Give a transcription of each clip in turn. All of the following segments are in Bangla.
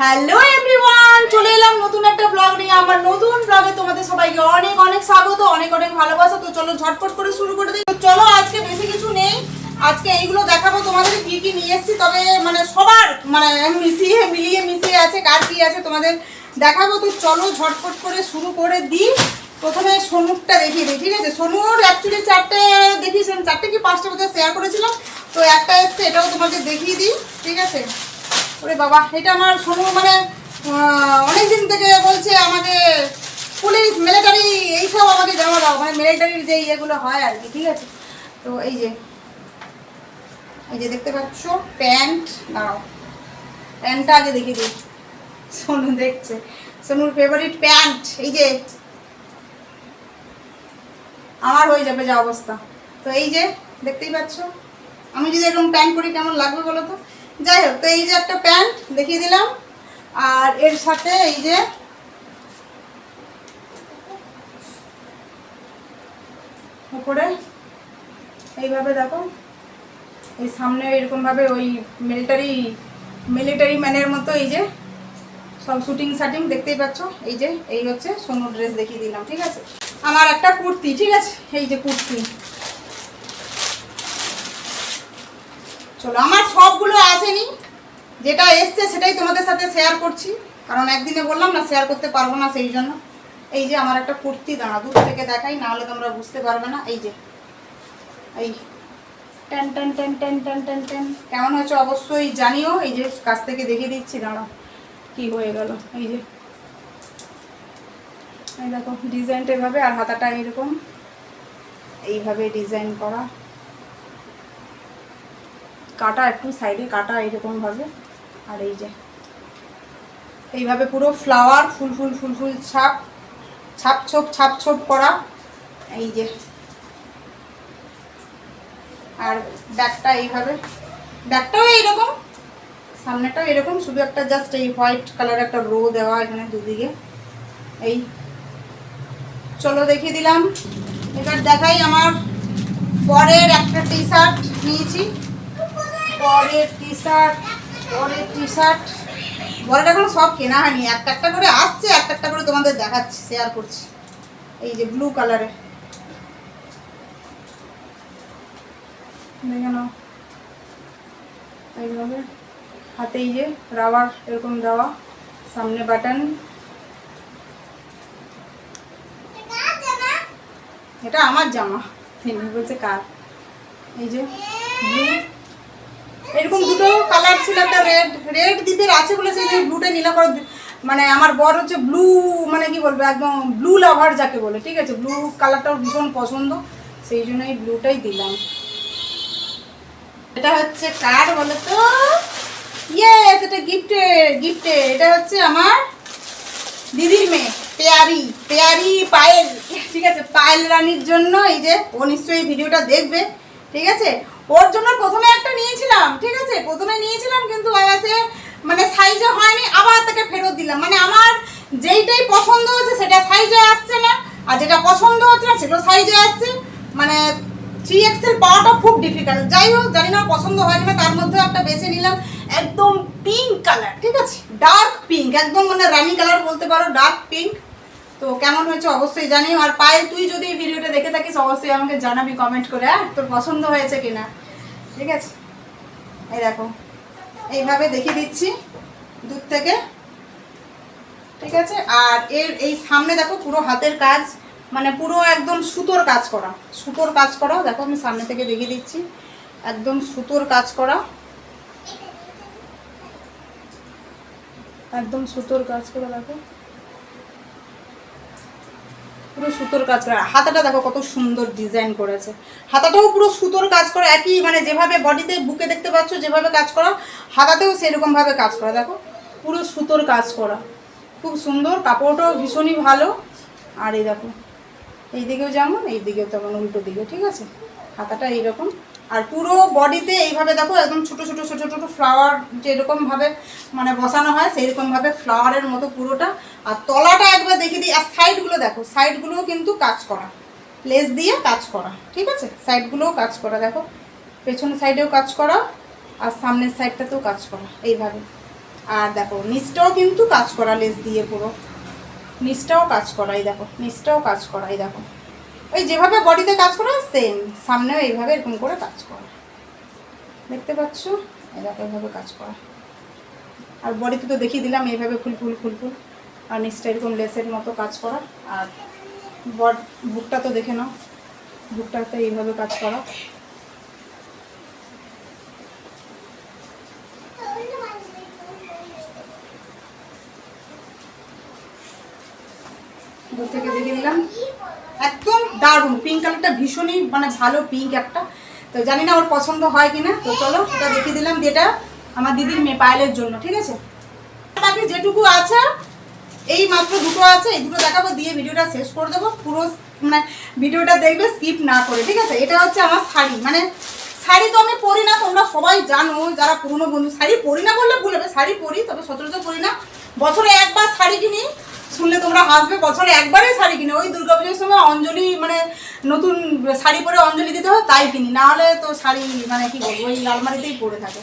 হ্যালো এভরিওয়ান চলে এলাম নতুন একটা ব্লগ নিয়ে। আমার নতুন ব্লগে তোমাদের সবাইকে অনেক অনেক স্বাগত, অনেক অনেক ভালোবাসা। তো চলো ঝটপট করে শুরু করে দিই। চলো, আজকে বেশি কিছু নেই। আজকে এইগুলো দেখাবো, তোমাদের কি কি নিয়ে এসেছি। তবে মানে সবার মানে মিশিয়ে, মিলিয়ে, মিশিয়ে আছে, কার কি আছে তোমাদের দেখাবো। তো চলো ঝটপট করে শুরু করে দিই। প্রথমে সোনুরটা দেখিয়ে দিই, ঠিক আছে? সোনুর অ্যাকচুয়ালি চারটে দেখিয়েছিলাম, চারটে কি পাঁচটা বোধহয় শেয়ার করেছিলাম। তো একটা এসছে, এটাও তোমাদের দেখিয়ে দিই, ঠিক আছে? ওরে বাবা, এটা আমার সোনু মানে অনেক দিন থেকে বলছে আমাকে, পুলিশ মিলিটারি এইসব আমাকে জমা দাও। মানে মিলিটারির যে ইয়েগুলো হয় আর কি, ঠিক আছে? তো এই যে এই যে দেখতে পাচ্ছ, প্যান্ট দাঁড়াও প্যান্টটা আগে দেখিয়ে দিই। সোনু দেখছে। সোনুর ফেভারিট প্যান্ট, এই যে। আমার হয়ে যাবে যা অবস্থা। তো এই যে, দেখতেই পাচ্ছ? আমি যদি এরকম প্যান্ট পরি, কেমন লাগবে বলো তো? যাই হোক, তো এই যে একটা প্যান্ট দেখিয়ে দিলাম। আর এর সাথে এই যে উপরে, এইভাবে দেখো, এই সামনে এরকমভাবে ওই মিলিটারি মিলিটারি ম্যানের মতো এই যে সব শুটিং শাটিং দেখতেই পাচ্ছ। এই যে, এই হচ্ছে সোনু ড্রেস দেখিয়ে দিলাম, ঠিক আছে? আমার একটা কুর্তি, ঠিক আছে? এই যে কুর্তি। চলো আমার সবগুলো আসেনি। যেটা এসছে সেটাই তোমাদের সাথে শেয়ার করছি। কারণ একদিনে বললাম না শেয়ার করতে পারব না সেই জন্য। এই যে আমার একটা কুর্তি, দাঁড়া, দূর থেকে দেখাই, নাহলে তোমরা বুঝতে পারবে না। এই যে, এই ten ten ten ten ten ten ten কেমন হয়েছে অবশ্যই জানিও। এই যে কাছ থেকে দেখে দিচ্ছি দাঁড়াও কি হয়ে গেল। এই যে, এই দেখো ডিজাইনটা এভাবে আর হাতাটা এরকম। এইভাবে ডিজাইন করা। কাটা একটু সাইডে কাটা এরকম ভাবে আর এই যে, এইভাবে পুরো ফ্লাওয়ার ফুল ফুল ফুল ফুল ছাপ ছাপ ছোপ ছাপ ছোপ করা। এই যে, আর ব্যাগটা এইভাবে, ব্যাগটাও এইরকম, সামনেটাও এরকম, শুধু একটা জাস্ট এই হোয়াইট কালার একটা রো দেওয়া এখানে দুদিকে। এই, চলো দেখিয়ে দিলাম। এবার দেখাই আমার পরের একটা টি শার্ট নিয়েছি। পরের টি শার্ট পরের টি শার্ট বরের এখন সব কেনা হয়নি। একটা একটা করে আসছে, একটা একটা করে তোমাদের দেখাচ্ছি শেয়ার করছি। এই যে ব্লু কালারের এইভাবে। হাতে এই যে রাবার এরকম দেওয়া। সামনে বাটন এটা আমার জামা। তিনি বলছে কার? এই যে ব্লু এরকম দুটো কালার ছিল, একটা রেড রেড দিদের আছে বলে সেই ব্লুটা নীলা করে মানে আমার বর হচ্ছে ব্লু মানে কি বলব, একদম ব্লু লাভার যাকে বলে, ঠিক আছে? ব্লু কালারটাও ভীষণ পছন্দ, সেই জন্য এই ব্লুটাই দিলাম। এটা হচ্ছে কার বলো তো ইয়েস এটা গিফটে গিফটে এটা হচ্ছে আমার দিদির মেয়ে, পেয়ারি পেয়ারি পায়েল। ঠিক আছে? পায়েল রানীর জন্য এই যে, ও নিশ্চয়ই ভিডিওটা দেখবে, ঠিক আছে? ওর জন্য প্রথমে একটা নিয়েছিলাম, ঠিক আছে? প্রথমে নিয়েছিলাম কিন্তু মানে সাইজে হয়নি, আবার তাকে ফেরত দিলাম। মানে আমার যেইটাই পছন্দ হচ্ছে সেটা সাইজে আসছে না, আর যেটা পছন্দ হচ্ছে না সেটা সাইজে আসছে। মানে থ্রি এক্সেল পাওয়াটা খুব ডিফিকাল্ট যাই হোক, জানি না পছন্দ হয় না তার মধ্যে একটা বেছে নিলাম। একদম পিঙ্ক কালার ঠিক আছে? ডার্ক পিঙ্ক একদম মানে রানি কালার বলতে পারো ডার্ক পিঙ্ক তো কেমন হয়েছে অবশ্যই জানিও। আর পায়ে তুই যদি এই ভিডিওটা দেখে থাকিস, অবশ্যই আমাকে জানাবি কমেন্ট করে হ্যাঁ? তোর পছন্দ হয়েছে কিনা। ঠিক আছে? এই দেখো, এইভাবে দেখিয়ে দিচ্ছি, দূর থেকে। ঠিক আছে? আর এর, এই সামনে দেখো, পুরো হাতের কাজ মানে পুরো একদম সুতোর কাজ করা। সুতোর কাজ করা, দেখো, আমি সামনে থেকে দেখিয়ে দিচ্ছি। একদম সুতোর কাজ করা। একদম সুতোর কাজ করা, দেখো। পুরো সুতোর কাজ করা। হাতাটা দেখো কত সুন্দর ডিজাইন করেছে। হাতাটাও পুরো সুতোর কাজ করা, একই মানে যেভাবে বডিতে বুকে দেখতে পাচ্ছ, যেভাবে কাজ করা, হাতাতেও সেরকমভাবে কাজ করা। দেখো, পুরো সুতোর কাজ করা। খুব সুন্দর, কাপড়টাও ভীষণই ভালো। আর এই দেখো, এই দিকেও যেমন, এই দিকেও তেমন, উল্টো দিকে ঠিক আছে? হাতাটা এইরকম। আর পুরো বডিতে এইভাবে দেখো, একদম ছোট ছোট ছোট ছোট ফ্লাওয়ার যেরকম ভাবে মানে বসানো হয় সেই রকম ভাবে ফ্লাওয়ারের মতো পুরোটা। আর তলাটা একবার দেখিয়ে দিই, আর সাইডগুলো দেখো সাইডগুলোও কিন্তু কাজ করা। লেস দিয়ে কাজ করা, ঠিক আছে? সাইডগুলোও কাজ করা, দেখো। পেছন সাইডেও কাজ করা, আর সামনের সাইডটাতেও কাজ করা, এইভাবে। আর দেখো, নিচটাও কিন্তু কাজ করা লেস দিয়ে পুরো। নিচটাও কাজ করাই দেখো, নিচটাও কাজ করাই দেখো। ওই যেভাবে বডিতে কাজ করা সেম সামনেও এইভাবে এরকম করে কাজ করা। দেখতে পাচ্ছ? এই দেখো, এইভাবে কাজ করা। আর বডিতে তো দেখিয়ে দিলাম, এইভাবে ফুল ফুল ফুল ফুল। আর নিচটা এরকম লেসের মতো কাজ করা। আর বড বুকটা তো দেখে নাও। বুকটাতে এইভাবে কাজ করা। দূর থেকে দেখে দিলাম। একদম দারুণ। পিঙ্ক কালারটা ভীষণই মানে ভালো পিঙ্ক একটা। তো জানি না ওর পছন্দ হয় কিনা। তো চলো এটা দেখিয়ে দিলাম যেটা আমার দিদির মেয়ে পায়েলের জন্য, ঠিক আছে? বাকি যেটুকু আছে, এই মাত্র দুটো আছে, এই দুটো দেখাবো, দিয়ে ভিডিওটা শেষ করে দেবো। পুরো মানে ভিডিওটা দেখবে স্কিপ না করে, ঠিক আছে? এটা হচ্ছে আমার শাড়ি। মানে শাড়ি তো আমি পরি না, তোমরা সবাই জানো, যারা পুরনো বন্ধু, শাড়ি পরি না বললে ভুল হবে। শাড়ি পরি, তবে সচরাচর পরি না। বছরে একবার শাড়ি কিনি শুনলে তোমরা হাসবে, বছরে একবারই শাড়ি কিনে। ওই দুর্গাপুজোর সময় অঞ্জলি মানে নতুন শাড়ি পরে অঞ্জলি দিতে হয়, তাই কিনি। না হলে তো শাড়ি মানে কি বলব, ওই আলমারিতেই পড়ে থাকে।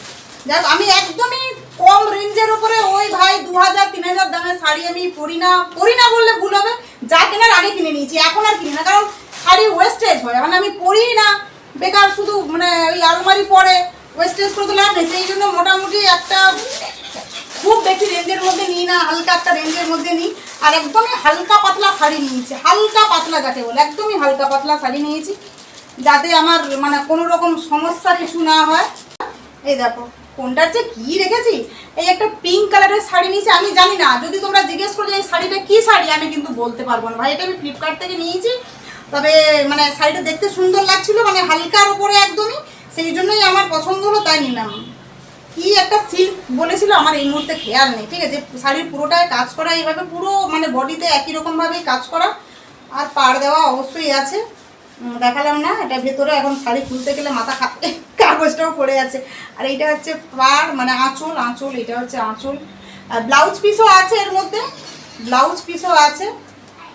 যাক, আমি একদমই কম রেঞ্জের উপরে ওই ভাই দু হাজার, তিন হাজার দামের শাড়ি আমি পরি না পরি না বললে ভুল হবে। যা কেনার আগে কিনে নিয়েছি, এখন আর কিনি না, কারণ শাড়ি ওয়েস্টেজ হয়। মানে আমি পরি না, বেকার শুধু মানে ওই আলমারি পরে ওয়েস্টেজ করে তো লাভ নেই। সেই জন্য মোটামুটি একটা খুব বেশি রেঞ্জের মধ্যে নিই না, হালকা একটা রেঞ্জের মধ্যে নিই। আর একদমই হালকা পাতলা শাড়ি নিয়েছি, হালকা পাতলা যাকে বলে, একদমই হালকা পাতলা শাড়ি নিয়েছি, যাতে আমার মানে কোনো রকম সমস্যা কিছু না হয়। এই দেখো, কোনটার যে কি রেখেছি? এই একটা পিঙ্ক কালারের শাড়ি নিয়েছি, আমি জানি না, যদি তোমরা জিজ্ঞেস করো যে এই শাড়িটা কী শাড়ি, আমি কিন্তু বলতে পারব না। ভাই, এটা আমি ফ্লিপকার্ট থেকে নিয়েছি, তবে মানে শাড়িটা দেখতে সুন্দর লাগছিল মানে হালকার উপরে একদমই, সেই জন্যই আমার পছন্দ হলো, তাই নিলাম। কি একটা সিল্ক বলেছিল, আমার এই মুহূর্তে খেয়াল নেই, ঠিক আছে? শাড়ির পুরোটায় কাজ করা, এইভাবে পুরো মানে বডিতে একই রকমভাবেই কাজ করা, আর পাড় দেওয়া অবশ্যই আছে। দেখালাম না, এটা ভেতরে এখন শাড়ি খুলতে গেলে মাথা কাগজটাও পড়ে আছে। আর এইটা হচ্ছে পাড় মানে আঁচল আঁচল, এটা হচ্ছে আঁচল। আর ব্লাউজ পিসও আছে এর মধ্যে ব্লাউজ পিসও আছে।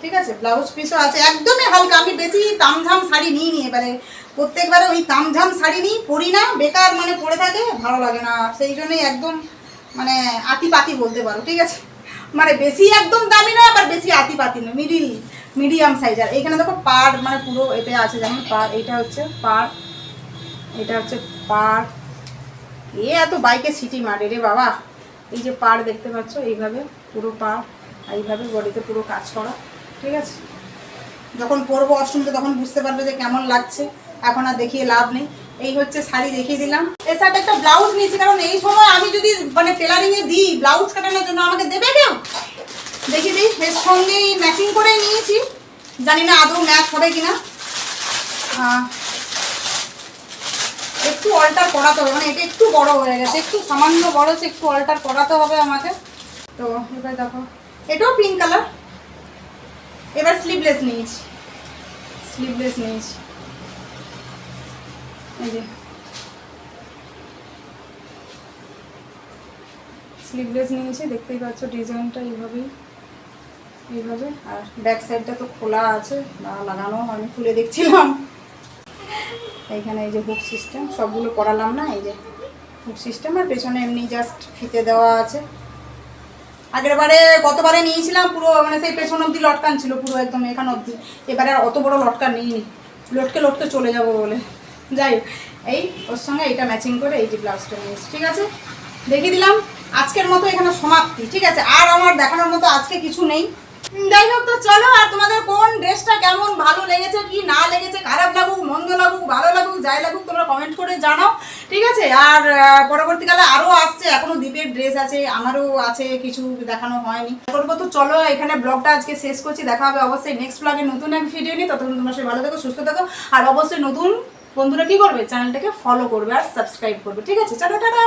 ঠিক আছে? ব্লাউজ পিসও আছে। একদমই হালকা। আমি বেশি তামঝাম শাড়ি নিই নি এবারে। প্রত্যেকবারে ওই তামঝাম শাড়ি নিই। পরি না, বেকার মানে পরে থাকে, ভালো লাগে না। সেই জন্যই একদম মানে আতিপাতি বলতে পারো, ঠিক আছে? মানে বেশি একদম দামি না আবার বেশি আতিপাতি না মিডিল, মিডিয়াম সাইজ আর। এখানে দেখো পাড় মানে পুরো এতে আছে যেমন পার এটা হচ্ছে পাড়। এটা হচ্ছে পাড়। এ এত বাইকে সিটি মারে রে বাবা। এই যে পাড় দেখতে পাচ্ছ, এইভাবে পুরো পাড়। আর এইভাবে বডিতে পুরো কাজ করা। ঠিক আছে? যখন পরবো অষ্টমীতে তখন বুঝতে পারবে যে কেমন লাগছে। এখন আর দেখিয়ে লাভ নেই। এই হচ্ছে শাড়ি দেখিয়ে দিলাম। এর সাথে একটা ব্লাউজ নিয়েছি, কারণ এই সময় আমি যদি মানে টেলারিং এ দিই ব্লাউজ কাটানোর জন্য আমাকে দেবে কেউ? দেখি দিই। এর সঙ্গেই ম্যাচিং করে নিয়েছি। জানি না আদৌ ম্যাচ হবে কিনা। একটু অল্টার করাতে হবে। মানে এটা একটু বড় হয়ে গেছে। একটু সামান্য বড় হচ্ছে, একটু অল্টার করাতে হবে আমাকে। তো, এবার দেখো। এটাও পিঙ্ক কালার এবার স্লিভলেস নিয়েছি। স্লিভলেস নিয়েছি। এই যে। স্লিভলেস নিয়েছি, দেখতেই পাচ্ছ ডিজাইনটা এইভাবেই, এইভাবে। আর ব্যাক সাইডটা তো খোলা আছে বা লাগানো আমি খুলে দেখছিলাম। এইখানে এই যে হুক সিস্টেম সবগুলো করালাম না, এই যে হুক সিস্টেম আর পেছনে এমনি জাস্ট ফিতে দেওয়া আছে। আগের বারে গতবারে নিয়েছিলাম, পুরো মানে সেই পেছন অবধি লটকান ছিল পুরো একদম এখান অবধি এবারে আর অত বড় লটকান নিইনি। লটকে লটকে চলে যাব বলে। যাই এই ওর সঙ্গে এইটা ম্যাচিং করে এই যে ব্লাউজটা নিয়েছি ঠিক আছে? দেখিয়ে দিলাম। আজকের মতো এখানে সমাপ্তি, ঠিক আছে? আর আমার দেখানোর মতো আজকে কিছু নেই। যাই হোক, তো চলো, আর তোমাদের কোন ড্রেসটা কেমন, ভালো লেগেছে, কি না লেগেছে, খারাপ লাগুক, মন্দ লাগুক, ভালো লাগুক, যাই লাগুক, তোমরা কমেন্ট করে জানাও। ঠিক আছে, আর পরবর্তীকালে আরও আসছে এখনও দ্বীপের ড্রেস আছে, আমারও আছে, কিছু দেখানো হয়নি। করব তো চলো, এখানে ব্লগটা আজকে শেষ করছি, দেখা হবে অবশ্যই নেক্সট ব্লগে নতুন এক ভিডিও নিই ততক্ষণ তোমার সবাই ভালো থাকো, সুস্থ থাকো, আর অবশ্যই নতুন বন্ধুরা কি করবে? চ্যানেলটাকে ফলো করবে আর সাবস্ক্রাইব করবে, ঠিক আছে? চলো টাটা!